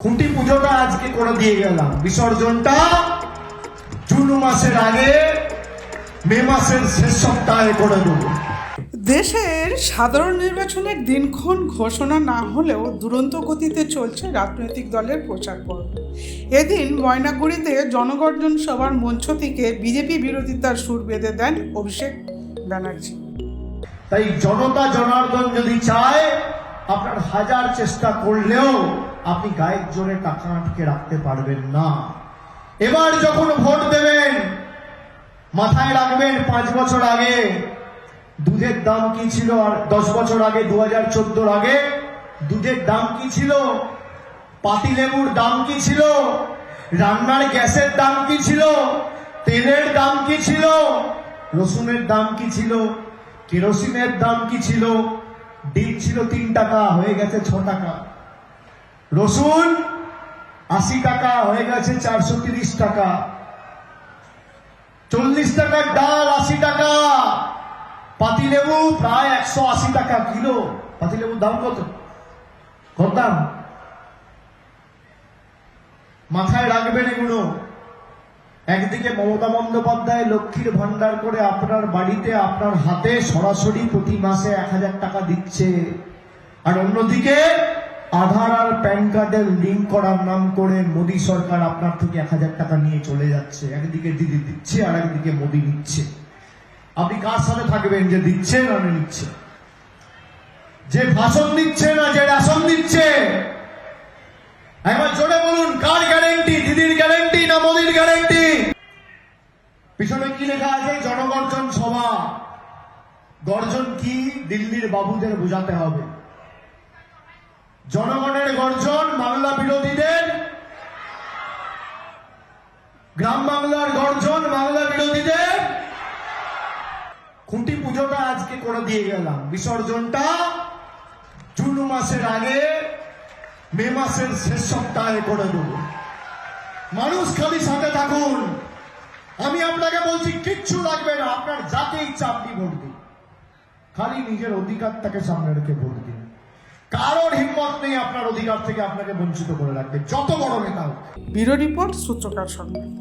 খুঁটি পুজোটা আজকে করে দিয়ে গেলাম। বিসর্জনটা জুন মাসের আগে মে মাসের শেষ সপ্তাহে করে দেবো। দেশের সাধারণ নির্বাচনের দিনক্ষণ ঘোষণা না হলেও দুরন্ত গতিতে চলছে রাজনৈতিক দলের প্রচার পর্ব। এদিন ময়নাগুড়িতে জনগর্জন সভার মঞ্চ থেকে বিজেপি বিরোধিতার সুর বেঁধে দেন অভিষেক ব্যানার্জি। তাই জনতা জনার্দন যদি চায় আপনার হাজার চেষ্টা করলেও আপনি গায়ের জোরে টাকা আটকে রাখতে পারবেন না। এবার যখন ভোট দেবেন, মাথায় রাখবেন, পাঁচ বছর আগে দুধের দাম কি ছিল? আর দশ বছর আগে, দু হাজার চোদ্দোর আগে দুধের দাম কি ছিল? পাতিলেবুর দাম কি ছিল? রান্নার গ্যাসের দাম কি ছিল? তেলের দাম কি ছিল? রসুনের দাম কি ছিল? কেরোসিনের দাম কি ছিল? ডিম ছিল তিন টাকা, হয়ে গেছে ছ টাকা। রসুন আশি টাকা, হয়ে গেছে চারশো তিরিশ টাকা। চল্লিশ টাকার ডাল আশি টাকা। পাতিলেবু প্রায় একশো আশি টাকা কিলো। পাতিলেবুর দাম কত? কত দাম। মাথায় রাখবেন এগুলো। একদিকে মমতা বন্দ্যোপাধ্যায় লক্ষ্মীর ভান্ডার করে আপনার বাড়িতে আপনার হাতে সরাসরি প্রতি মাসে এক হাজার টাকা দিচ্ছে। আর অন্যদিকে আধার আর প্যান কার্ডের লিঙ্ক করার নাম করে মোদী সরকার আপনার থেকে এক হাজার টাকা নিয়ে চলে যাচ্ছে। একদিকে দিদি দিচ্ছে আর একদিকে মোদী নিচ্ছে। আপনি কার সাথে থাকবেন? যে দিচ্ছে না নিচ্ছে। যে ভাষণ দিচ্ছে না, যে রেশন দিচ্ছে পিছনে কি লেখা আছে? জনগর্জন সভা। গর্জন কি? দিল্লির বাবুদের বোঝাতে হবে। জনগণের গর্জন বাংলা বিরোধীদের। গ্রাম বাংলার গর্জন বাংলা বিরোধীদের। খুঁটি পুজোটা আজকে করে দিয়ে গেলাম। বিসর্জনটা জুন মাসের আগে, মে মাসের শেষ সপ্তাহে করে দেবো। মানুষ খালি সাথে থাকুন। আমি আপনাকে বলছি, কিচ্ছু লাগবে না। আপনার যাতে ইচ্ছা, আপনি ভোট দিন। খালি নিজের অধিকারটাকে সামনে রেখে ভোট দিন। কারোর হিম্মত নেই আপনার অধিকার থেকে আপনাকে বঞ্চিত করে রাখবে যত বড় নেতা হোক। ব্যুরো রিপোর্ট সূত্রকার সঙ্গে